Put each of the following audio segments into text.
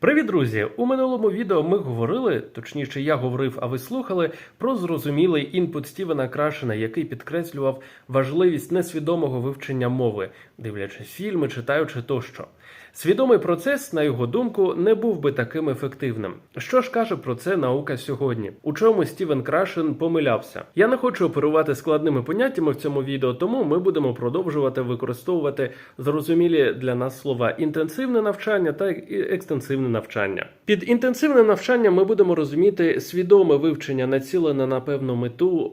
Привіт, друзі! У минулому відео ми говорили, точніше, я говорив, а ви слухали про зрозумілий інпут Стівена Крашена, який підкреслював важливість несвідомого вивчення мови, дивлячись фільми, читаючи тощо. Свідомий процес, на його думку, не був би таким ефективним. Що ж каже про це наука сьогодні? У чому Стівен Крашен помилявся? Я не хочу оперувати складними поняттями в цьому відео, тому ми будемо продовжувати використовувати зрозумілі для нас слова інтенсивне навчання та і навчання. Під інтенсивним навчанням ми будемо розуміти свідоме вивчення, націлене на певну мету,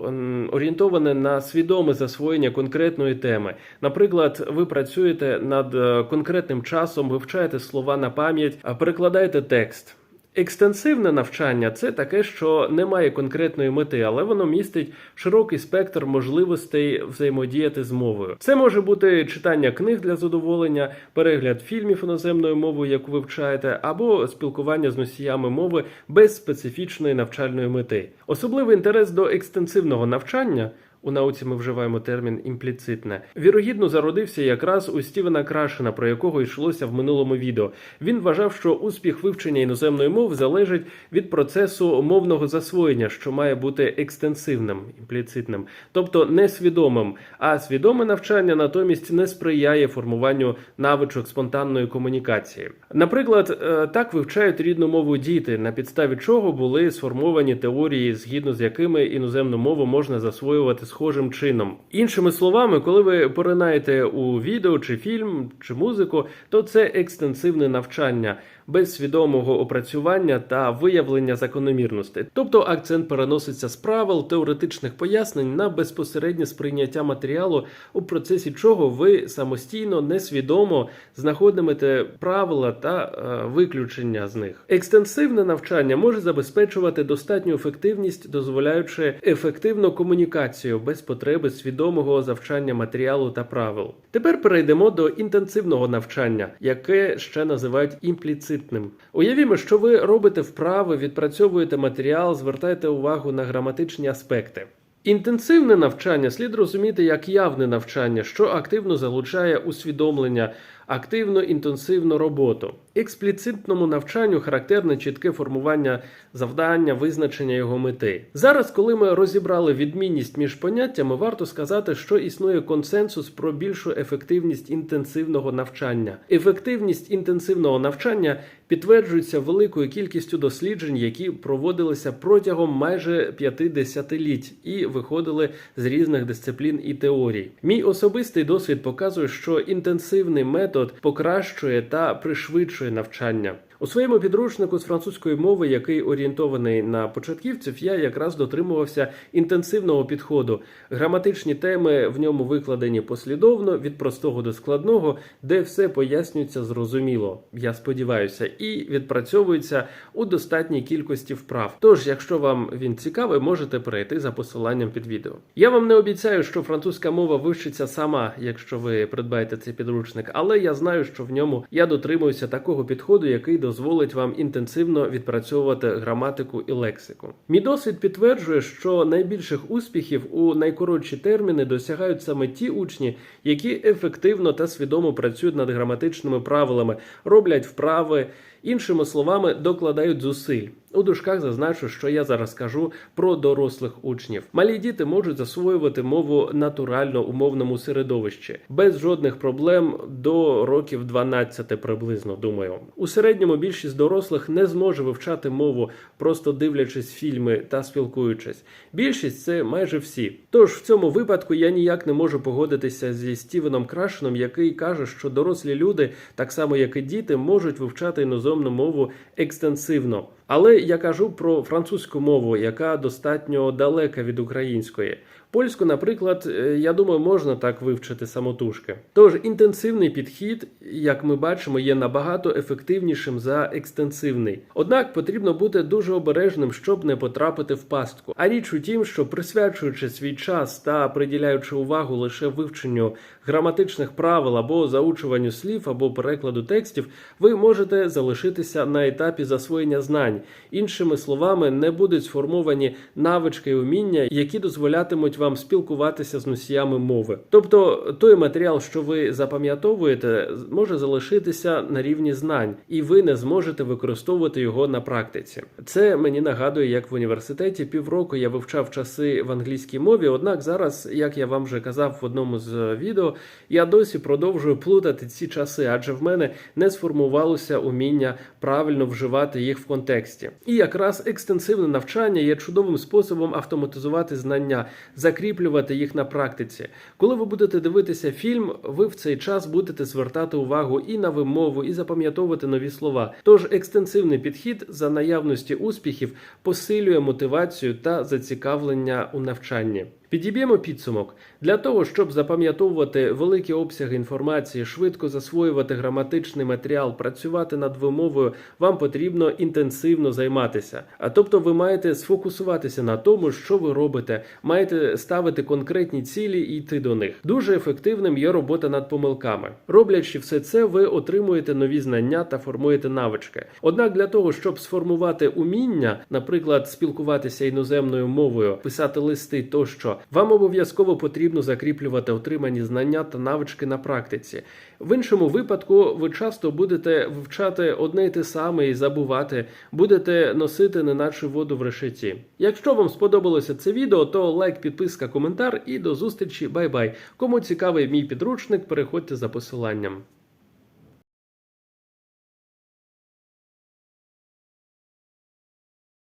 орієнтоване на свідоме засвоєння конкретної теми. Наприклад, ви працюєте над е, конкретним часом, вивчаєте слова на пам'ять, перекладаєте текст. Екстенсивне навчання це таке, що не має конкретної мети, але воно містить широкий спектр можливостей взаємодіяти з мовою. Це може бути читання книг для задоволення, перегляд фільмів іноземною мовою, яку ви вивчаєте, або спілкування з носіями мови без специфічної навчальної мети. Особливий інтерес до екстенсивного навчання. У науці ми вживаємо термін імпліцитне. Вірогідно зародився якраз у Стівена Крашена, про якого йшлося в минулому відео. Він вважав, що успіх вивчення іноземної мови залежить від процесу мовного засвоєння, що має бути екстенсивним, імпліцитним, тобто несвідомим. А свідоме навчання натомість не сприяє формуванню навичок спонтанної комунікації. Наприклад, е, так вивчають рідну мову діти, на підставі чого були сформовані теорії, згідно з якими іноземну мову можна засвоювати схожим чином. Іншими словами, коли ви поринаєте у відео чи фільм чи музику, то це екстенсивне навчання без свідомого опрацювання та виявлення закономірностей. Тобто акцент переноситься з правил теоретичних пояснень на безпосереднє сприйняття матеріалу, у процесі чого ви самостійно несвідомо знаходитимете правила та е, виключення з них. Екстенсивне навчання може забезпечувати достатню ефективність, дозволяючи ефективну комунікацію без потреби свідомого завчання матеріалу та правил. Тепер перейдемо до інтенсивного навчання, яке ще називають імпліцитним. Уявімо, що ви робите вправи, відпрацьовуєте матеріал, звертаєте увагу на граматичні аспекти. Інтенсивне навчання слід розуміти як явне навчання, що активно залучає усвідомлення, активно інтенсивну роботу. Експліцитному навчанню характерне чітке формування завдання, визначення його мети. Зараз, коли ми розібрали відмінність між поняттями, варто сказати, що існує консенсус про більшу ефективність інтенсивного навчання. Ефективність інтенсивного навчання підтверджується великою кількістю досліджень, які проводилися протягом майже п'яти десятиліть і виходили з різних дисциплін і теорій. Мій особистий досвід показує, що інтенсивний метод покращує та пришвидшує навчання. У своєму підручнику з французької мови, який орієнтований на початківців, я якраз дотримувався інтенсивного підходу. Граматичні теми в ньому викладені послідовно від простого до складного, де все пояснюється зрозуміло. Я сподіваюся, і відпрацьовується у достатній кількості вправ. Тож, якщо вам він цікавий, можете перейти за посиланням під відео. Я вам не обіцяю, що французька мова вивчиться сама, якщо ви придбаєте цей підручник, але я знаю, що в ньому я дотримуюся такого підходу, який дозволить вам інтенсивно відпрацьовувати граматику і лексику. Мій досвід підтверджує, що найбільших успіхів у найкоротші терміни досягають саме ті учні, які ефективно та свідомо працюють над граматичними правилами, роблять вправи. Іншими словами, докладають зусиль. У дужках зазначу, що я зараз кажу про дорослих учнів. Малі діти можуть засвоювати мову натурально у мовному середовищі, без жодних проблем до років 12 приблизно. Думаю, у середньому більшість дорослих не зможе вивчати мову, просто дивлячись фільми та спілкуючись. Більшість це майже всі. Тож в цьому випадку я ніяк не можу погодитися зі Стівеном Крашеном, який каже, що дорослі люди, так само як і діти, можуть вивчати іноземну мову екстенсивно. Але я кажу про французьку мову, яка достатньо далека від української. Польську, наприклад, е, я думаю, можна так вивчити самотужки. Тож інтенсивний підхід, як ми бачимо, є набагато ефективнішим за екстенсивний. Однак потрібно бути дуже обережним, щоб не потрапити в пастку. А річ у тім, що присвячуючи свій час та приділяючи увагу лише вивченню граматичних правил або заучуванню слів або перекладу текстів, ви можете залишитися на етапі засвоєння знань. Іншими словами, не будуть сформовані навички і уміння, які дозволятимуть вам спілкуватися з носіями мови. Тобто той матеріал, що ви запам'ятовуєте, може залишитися на рівні знань, і ви не зможете використовувати його на практиці. Це мені нагадує, як в університеті півроку я вивчав часи в англійській мові. Однак зараз, як я вам вже казав в одному з відео, я досі продовжую плутати ці часи, адже в мене не сформувалося уміння правильно вживати їх в контексті. І якраз екстенсивне навчання є чудовим способом автоматизувати знання, закріплювати їх на практиці. Коли ви будете дивитися фільм, ви в цей час будете звертати увагу і на вимову, і запам'ятовувати нові слова. Тож екстенсивний підхід за наявності успіхів посилює мотивацію та зацікавлення у навчанні. Підіб'ємо підсумок для того, щоб запам'ятовувати великі обсяги інформації, швидко засвоювати граматичний матеріал, працювати над вимовою, вам потрібно інтенсивно займатися. А тобто, ви маєте сфокусуватися на тому, що ви робите, маєте ставити конкретні цілі і йти до них. Дуже ефективним є робота над помилками. Роблячи все це, ви отримуєте нові знання та формуєте навички. Однак для того, щоб сформувати уміння, наприклад, спілкуватися іноземною мовою, писати листи тощо, вам обов'язково потрібно закріплювати отримані знання та навички на практиці. В іншому випадку ви часто будете вивчати одне й те саме і забувати, будете носити неначе воду в решеті. Якщо вам сподобалося це відео, то лайк, підписка, коментар і до зустрічі. Бай-бай. Кому цікавий мій підручник, переходьте за посиланням.